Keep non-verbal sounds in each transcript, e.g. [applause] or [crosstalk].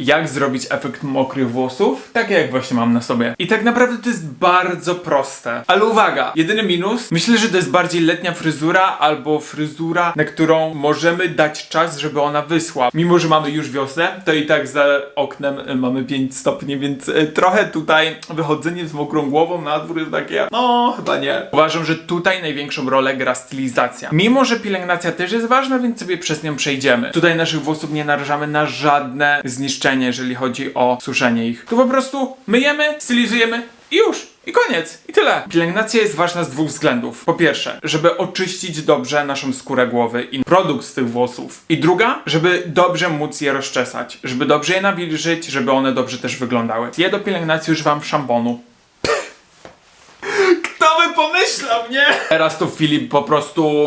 jak zrobić efekt mokrych włosów, tak jak właśnie mam na sobie. I tak naprawdę to jest bardzo proste. Ale uwaga, jedyny minus, myślę, że to jest bardziej letnia fryzura albo fryzura, na którą możemy dać czas, żeby ona wyschła. Mimo, że mamy już wiosnę, to i tak za oknem y, mamy 5 stopni, więc y, trochę tutaj wychodzenie z mokrą głową na dwór jest takie, no chyba nie. Uważam, że tutaj największą rolę gra stylizacja. Mimo, że pielęgnacja też jest ważna, więc sobie przez nią przejdziemy. Tutaj naszych włosów nie narażamy na żadne zniszczenie, jeżeli chodzi o suszenie ich. Tu po prostu myjemy, stylizujemy i już. I koniec. I tyle. Pielęgnacja jest ważna z dwóch względów. Po pierwsze, żeby oczyścić dobrze naszą skórę głowy i produkt z tych włosów. I druga, żeby dobrze móc je rozczesać. Żeby dobrze je nawilżyć, żeby one dobrze też wyglądały. Ja do pielęgnacji używam szamponu. Kto by pomyślał, nie? Teraz to Filip po prostu...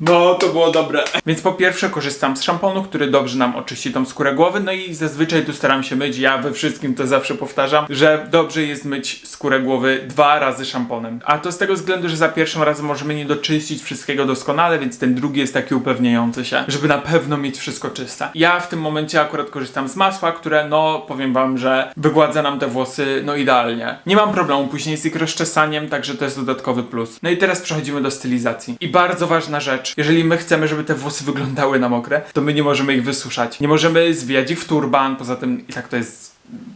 No, to było dobre. Więc po pierwsze korzystam z szamponu, który dobrze nam oczyści tą skórę głowy, no i zazwyczaj tu staram się myć, ja we wszystkim to zawsze powtarzam, że dobrze jest myć skórę głowy dwa razy szamponem. A to z tego względu, że za pierwszym razem możemy nie doczyścić wszystkiego doskonale, więc ten drugi jest taki upewniający się, żeby na pewno mieć wszystko czyste. Ja w tym momencie akurat korzystam z masła, które no, powiem wam, że wygładza nam te włosy no idealnie. Nie mam problemu później z ich rozczesaniem, także to jest dodatkowy plus. No i teraz przechodzimy do stylizacji. I bardzo ważna rzecz, jeżeli my chcemy, żeby te włosy wyglądały na mokre, to my nie możemy ich wysuszać. Nie możemy zwijać ich w turban, poza tym i tak to jest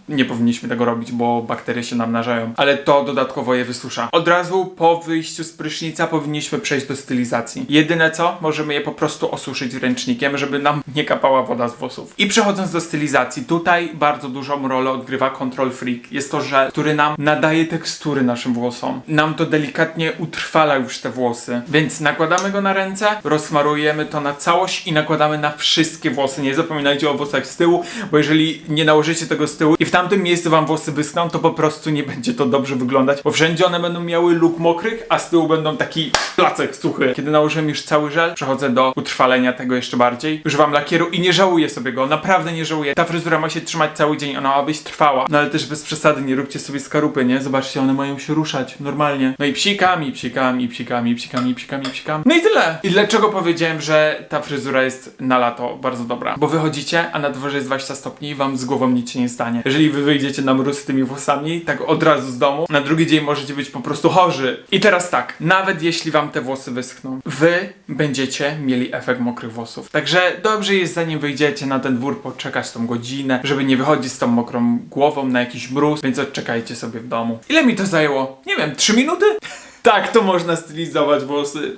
nie powinniśmy tego robić, bo bakterie się namnażają, ale to dodatkowo je wysusza. Od razu po wyjściu z prysznica powinniśmy przejść do stylizacji. Jedyne co, możemy je po prostu osuszyć ręcznikiem, żeby nam nie kapała woda z włosów. I przechodząc do stylizacji, tutaj bardzo dużą rolę odgrywa Control Freak. Jest to żel, który nam nadaje tekstury naszym włosom. Nam to delikatnie utrwala już te włosy. Więc nakładamy go na ręce, rozsmarujemy to na całość i nakładamy na wszystkie włosy. Nie zapominajcie o włosach z tyłu, bo jeżeli nie nałożycie tego z tyłu i w tamtym miejscu wam włosy wyschną, to po prostu nie będzie to dobrze wyglądać, bo wszędzie one będą miały luk mokrych, a z tyłu będą taki placek suchy. Kiedy nałożyłem już cały żel, przechodzę do utrwalenia tego jeszcze bardziej. Używam lakieru i nie żałuję sobie go, naprawdę nie żałuję. Ta fryzura ma się trzymać cały dzień, ona ma być trwała. No ale też bez przesady, nie róbcie sobie skarupy, nie? Zobaczcie, one mają się ruszać normalnie. No i psikam, i psikam, i psikam, i psikam, i psikam, i psikam. No i tyle. I dlaczego powiedziałem, że ta fryzura jest na lato bardzo dobra? Bo wychodzicie, a na dworze jest 20 stopni i wam z głową nic się nie stanie. Jeżeli wy wyjdziecie na mróz z tymi włosami, tak od razu z domu, na drugi dzień możecie być po prostu chorzy. I teraz tak, nawet jeśli wam te włosy wyschną, wy będziecie mieli efekt mokrych włosów. Także dobrze jest zanim wyjdziecie na ten dwór poczekać tą godzinę, żeby nie wychodzić z tą mokrą głową na jakiś mróz, więc odczekajcie sobie w domu. Ile mi to zajęło? Nie wiem, 3 minuty? [laughs] Tak, to można stylizować włosy.